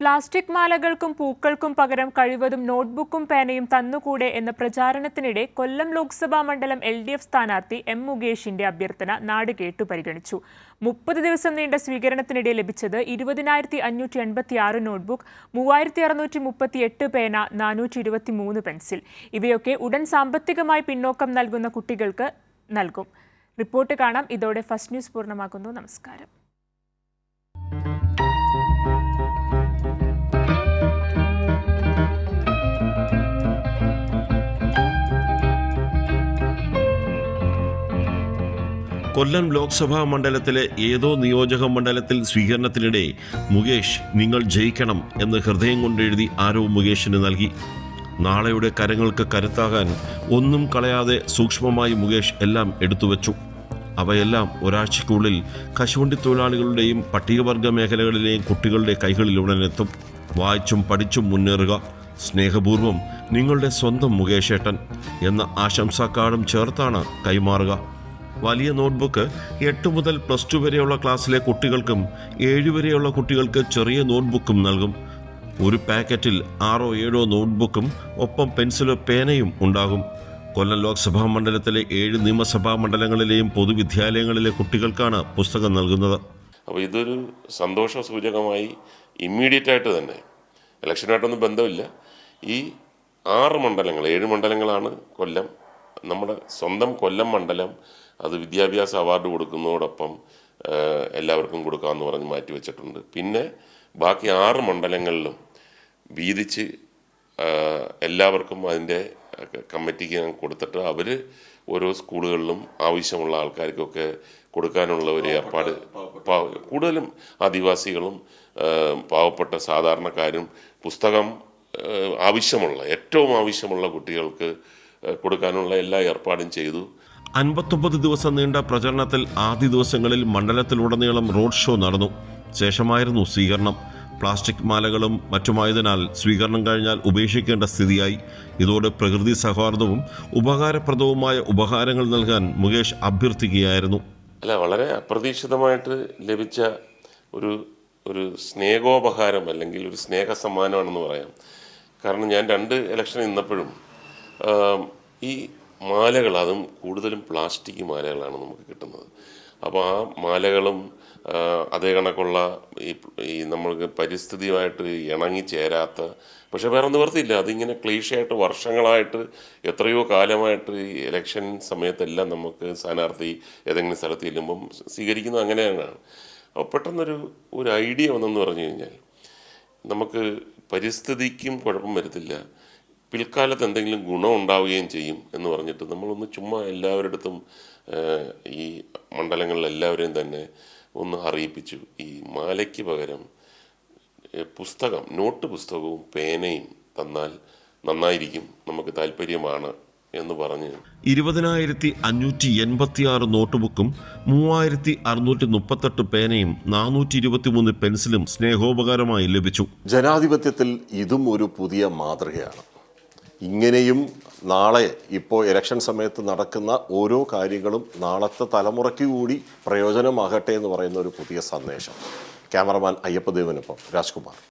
Plastic മാലകൾക്കും പൂക്കൾക്കും പകരം കഴിവതും നോട്ട്ബുക്കും പേനയും തന്നുകൂടെ എന്ന പ്രചാരണത്തിനിടെ കൊല്ലം ലോക്സഭാ മണ്ഡലം എൽ ഡി എഫ് സ്ഥാനാർത്ഥി എം മുകേഷിന്റെ അഭ്യർത്ഥന നാട് കേട്ടു പരിഗണിച്ചു. മുപ്പത് ദിവസം നീണ്ട സ്വീകരണത്തിനിടെ ലഭിച്ചത് ഇരുപതിനായിരത്തി അഞ്ഞൂറ്റി എൺപത്തി ആറ് നോട്ട്ബുക്ക് മൂവായിരത്തി അറുന്നൂറ്റി മുപ്പത്തി എട്ട് പേന നാനൂറ്റി ഇരുപത്തി മൂന്ന് പെൻസിൽ. ഇവയൊക്കെ ഉടൻ സാമ്പത്തികമായി പിന്നോക്കം നൽകുന്ന കുട്ടികൾക്ക് നൽകും. റിപ്പോർട്ട് കാണാം. ഇതോടെ ഫസ്റ്റ് ന്യൂസ് പൂർണമാക്കുന്നു. നമസ്കാരം. കൊല്ലം ലോക്സഭാ മണ്ഡലത്തിലെ ഏതോ നിയോജക മണ്ഡലത്തിൽ സ്വീകരണത്തിനിടെ മുകേഷ് നിങ്ങൾ ജയിക്കണം എന്ന് ഹൃദയം കൊണ്ടെഴുതി ആരോ മുകേഷിന് നൽകി. നാളെയുടെ കരങ്ങൾക്ക് കരുത്താകാൻ ഒന്നും കളയാതെ സൂക്ഷ്മമായി മുകേഷ് എല്ലാം എടുത്തുവച്ചു അവയെല്ലാം ഒരാഴ്ചയ്ക്കുള്ളിൽ കശുവണ്ടി തൊഴിലാളികളുടെയും പട്ടികവർഗ മേഖലകളിലെയും കുട്ടികളുടെ കൈകളിൽ ഉടനെത്തും വായിച്ചും പഠിച്ചും മുന്നേറുക. സ്നേഹപൂർവം നിങ്ങളുടെ സ്വന്തം മുകേഷേട്ടൻ എന്ന ആശംസാക്കാർഡും ചേർത്താണ് കൈമാറുക. വലിയ നോട്ട്ബുക്ക് എട്ട് മുതൽ പ്ലസ് ടു വരെയുള്ള ക്ലാസ്സിലെ കുട്ടികൾക്കും ഏഴ് വരെയുള്ള കുട്ടികൾക്ക് ചെറിയ നോട്ട്ബുക്കും നൽകും. ഒരു പാക്കറ്റിൽ ആറോ ഏഴോ നോട്ട്ബുക്കും ഒപ്പം പെൻസിലോ പേനയും ഉണ്ടാകും. കൊല്ലം ലോക്സഭാ മണ്ഡലത്തിലെ ഏഴ് നിയമസഭാ മണ്ഡലങ്ങളിലെയും പൊതുവിദ്യാലയങ്ങളിലെ കുട്ടികൾക്കാണ് പുസ്തകം നൽകുന്നത്. അപ്പോൾ ഇതൊരു സന്തോഷ സൂചകമായി ഇമ്മീഡിയറ്റ് ആയിട്ട് തന്നെ ഇലക്ഷനായിട്ടൊന്നും ബന്ധമില്ല. ഈ ആറ് മണ്ഡലങ്ങൾ ഏഴ് മണ്ഡലങ്ങളാണ് കൊല്ലം നമ്മുടെ സ്വന്തം കൊല്ലം മണ്ഡലം അത് വിദ്യാഭ്യാസ അവാർഡ് കൊടുക്കുന്നതോടൊപ്പം എല്ലാവർക്കും കൊടുക്കാമെന്ന് പറഞ്ഞ് മാറ്റി വെച്ചിട്ടുണ്ട്. പിന്നെ ബാക്കി ആറ് മണ്ഡലങ്ങളിലും വീതിച്ച് എല്ലാവർക്കും അതിന്റെ കമ്മിറ്റിക്ക് കൊടുത്തിട്ട് അവർ ഓരോ സ്കൂളുകളിലും ആവശ്യമുള്ള ആൾക്കാർക്കൊക്കെ കൊടുക്കാനുള്ള ഒരു ഏർപ്പാട് കൂടുതലും ആദിവാസികളും പാവപ്പെട്ട സാധാരണക്കാരും പുസ്തകം ആവശ്യമുള്ള ഏറ്റവും ആവശ്യമുള്ള കുട്ടികൾക്ക് കൊടുക്കാനുള്ള എല്ലാ ഏർപ്പാടും ചെയ്തു. അൻപത്തൊമ്പത് ദിവസം നീണ്ട പ്രചരണത്തിൽ ആദ്യ ദിവസങ്ങളിൽ മണ്ഡലത്തിലുടനീളം റോഡ് ഷോ നടന്നു. ശേഷമായിരുന്നു സ്വീകരണം. പ്ലാസ്റ്റിക് മാലകളും മറ്റുമായതിനാൽ സ്വീകരണം കഴിഞ്ഞാൽ ഉപേക്ഷിക്കേണ്ട സ്ഥിതിയായി. ഇതോടെ പ്രകൃതി സൗഹാർദ്ദവും ഉപകാരപ്രദവുമായ ഉപഹാരങ്ങൾ നൽകാൻ മുകേഷ് അഭ്യർത്ഥിക്കുകയായിരുന്നു. അല്ല വളരെ അപ്രതീക്ഷിതമായിട്ട് ലഭിച്ച ഒരു ഒരു സ്നേഹോപഹാരം അല്ലെങ്കിൽ ഒരു സ്നേഹ സമ്മാനമാണെന്ന് പറയാം. കാരണം ഞാൻ രണ്ട് ഇലക്ഷൻ നിന്നപ്പോഴും ആം, ഈ മാലകൾ അതും കൂടുതലും പ്ലാസ്റ്റിക് മാലകളാണ് നമുക്ക് കിട്ടുന്നത്. അപ്പോൾ ആ മാലകളും അതേ കണക്കുള്ള ഈ ഈ നമ്മൾക്ക് പരിസ്ഥിതിയുമായിട്ട് ഇണങ്ങി ചേരാത്ത പക്ഷേ വേറെ നിവർത്തിയില്ല അതിങ്ങനെ ക്ലീഷയായിട്ട് വർഷങ്ങളായിട്ട് എത്രയോ കാലമായിട്ട് ഈ ഇലക്ഷൻ സമയത്തെല്ലാം നമുക്ക് സ്ഥാനാർത്ഥി ഏതെങ്കിലും സ്ഥലത്ത് ചെല്ലുമ്പം സ്വീകരിക്കുന്നത് അങ്ങനെയാണ് അപ്പോൾ പെട്ടെന്നൊരു ഒരു ഐഡിയ വന്നെന്ന് പറഞ്ഞു കഴിഞ്ഞാൽ നമുക്ക് പരിസ്ഥിതിക്കും കുഴപ്പം വരത്തില്ല. പിൽക്കാലത്ത് എന്തെങ്കിലും ഗുണം ഉണ്ടാവുകയും ചെയ്യും എന്ന് പറഞ്ഞിട്ട് നമ്മളൊന്ന് ചുമ്മാ എല്ലാവരുടെ അടുത്തും ഈ മണ്ഡലങ്ങളിലെല്ലാവരെയും തന്നെ ഒന്ന് അറിയിപ്പിച്ചു. ഈ മാലയ്ക്ക് പകരം പുസ്തകം നോട്ട് പുസ്തകവും പേനയും തന്നാൽ നന്നായിരിക്കും നമുക്ക് താല്പര്യമാണ് എന്ന് പറഞ്ഞ്. ഇരുപതിനായിരത്തി അഞ്ഞൂറ്റി എൺപത്തി ആറ് നോട്ട്ബുക്കും മൂവായിരത്തി അറുന്നൂറ്റി മുപ്പത്തെട്ട് പേനയും നാനൂറ്റി ഇരുപത്തിമൂന്ന് പെൻസിലും സ്നേഹോപകാരമായി ലഭിച്ചു. ജനാധിപത്യത്തിൽ ഇതും ഒരു പുതിയ മാതൃകയാണ്. ഇങ്ങനെയും നാളെ ഇപ്പോൾ ഇലക്ഷൻ സമയത്ത് നടക്കുന്ന ഓരോ കാര്യങ്ങളും നാളത്തെ തലമുറയ്ക്ക് കൂടി പ്രയോജനമാകട്ടെ എന്ന് പറയുന്ന ഒരു പുതിയ സന്ദേശം. ക്യാമറമാൻ അയ്യപ്പദേവനൊപ്പം രാജ്കുമാർ.